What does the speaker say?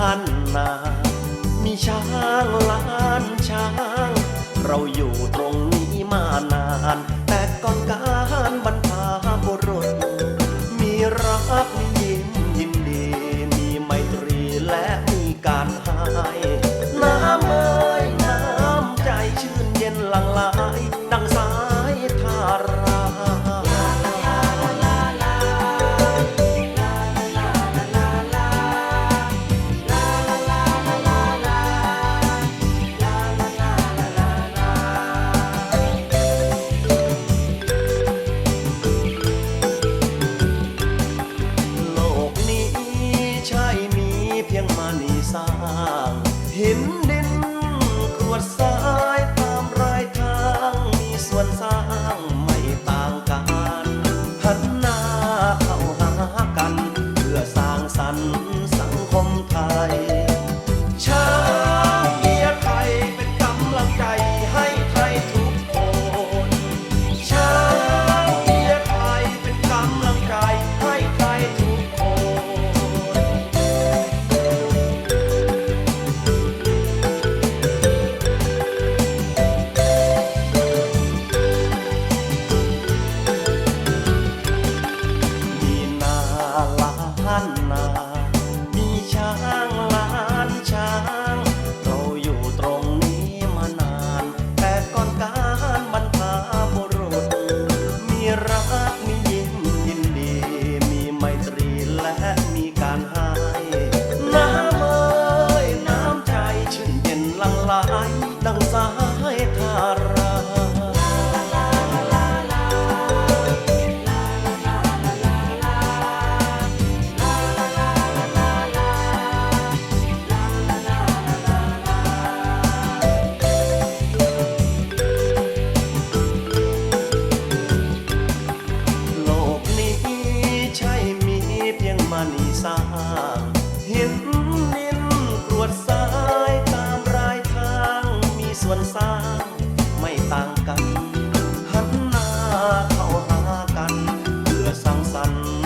พันนา มีช้างล้าน หินดินกรวดทรายตามรายทางมีส่วนสร้างไม่ต่างกันหันหน้าเข้าหากัน เพื่อสร้างสรรค์สังคมไทย ดังสายทาราางไม่ต่างกัน หันหน้าเข้าหากันเพื่อสังสรรค์